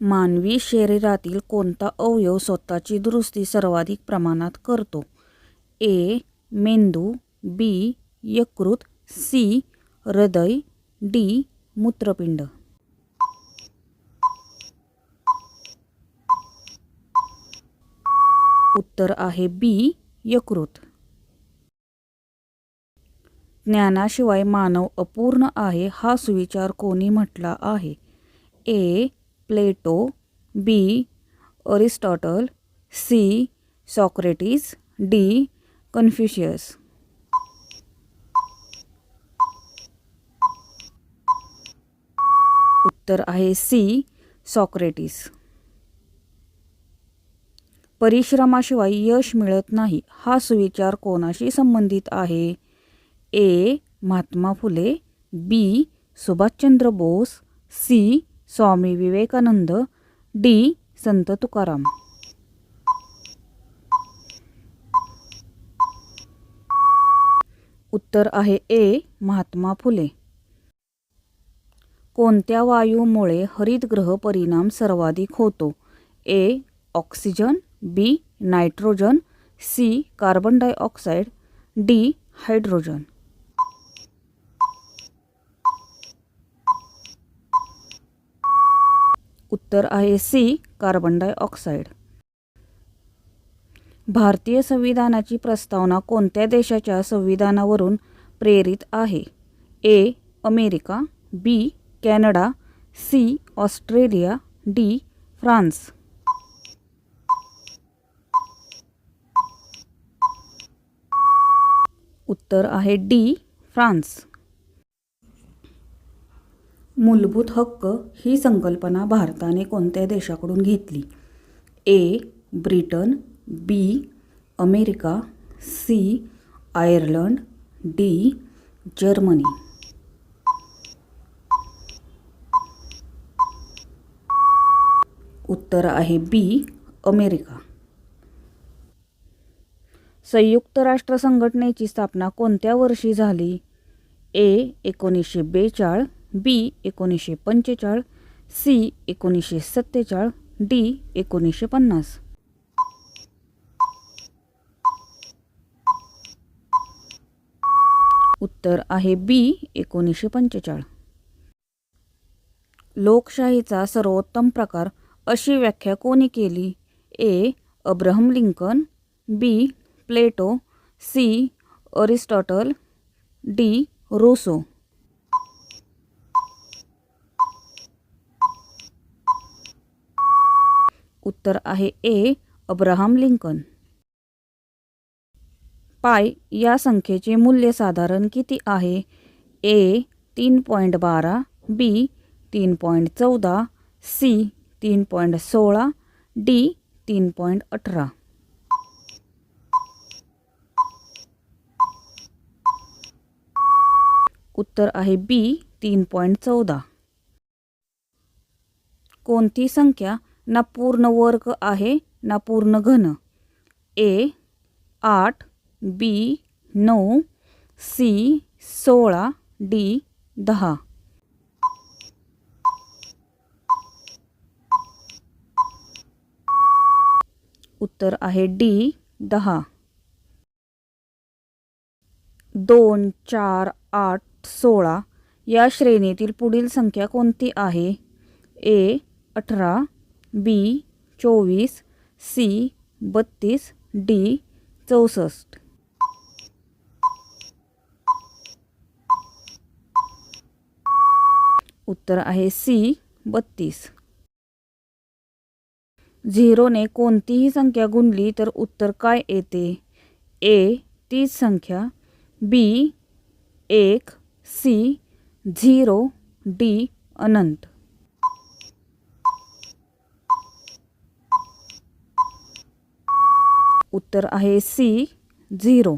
मानवी शरीरातील कोणता अवयव स्वतःची दुरुस्ती सर्वाधिक प्रमाणात करतो? ए. मेंदू बी. यकृत सी. हृदय डी. मूत्रपिंड. उत्तर आहे बी. यकृत. ज्ञानाशिवाय मानव अपूर्ण आहे हा सुविचार कोणी म्हटला आहे? A. Plato B Aristotle C Socrates D Confucius. उत्तर आहे सी सॉक्रेटिस. परिश्रमाशिवाय यश मिळत नाही हा सुविचार कोणाशी संबंधित आहे? A Mahatma Phule B Subhash Chandra Bose C Swami Vivekananda D. Sant Tukaram. उत्तर आहे ए. महात्मा फुले. कोणत्या वायूमुळे हरितग्रह परिणाम सर्वाधिक होतो? A. Oxygen B. Nitrogen C. Carbon dioxide D. Hydrogen. उत्तर आहे सी कार्बन डायऑक्साईड भारतीय संविधानाची प्रस्तावना कोणत्या देशाच्या संविधानावरून प्रेरित आहे? A America B Canada C Australia D France. उत्तर आहे डी फ्रान्स. मूलभूत हक्क ही संकल्पना भारताने कोणत्या देशाकडून घेतली? A. Britain B. America C. Ireland D. Germany. उत्तर आहे बी. अमेरिका. संयुक्त राष्ट्र संघटनेची स्थापना कोणत्या वर्षी झाली? ए. एकोणीसशे बेचाळ बी एकोणीसशे पंचेचाळ सी एकोणीसशे सत्तेचाळ डी एकोणीसशे पन्नास. उत्तर आहे बी एकोणीसशे पंचेचाळ. लोकशाहीचा सर्वोत्तम प्रकार अशी व्याख्या कोणी केली? A. Abraham Lincoln B. Plato C. Aristotle D. Rousseau. उत्तर आहे ए अब्राहम लिंकन. पाय या संख्येचे मूल्य साधारण किती आहे? ए तीन पॉईंट बारा बी तीन पॉईंट चौदा सी तीन पॉईंट सोळा डी तीन पॉईंट अठरा. उत्तर आहे बी तीन पॉईंट चौदा. कोणती संख्या? ना पूर्ण वर्ग आहे ना पूर्ण घन. ए आठ बी नऊ सी सोळा डी दहा. उत्तर आहे डी दहा. दोन चार आठ सोळा. या श्रेणीतील पुढील संख्या कोणती आहे? ए अठरा बी चोवीस सी बत्तीस डी चौसष्ट. उत्तर आहे सी बत्तीस. झिरोने कोणतीही संख्या गुणली तर उत्तर काय येते? ए तीच संख्या बी एक सी झिरो डी अनंत. उत्तर आहे सी झिरो.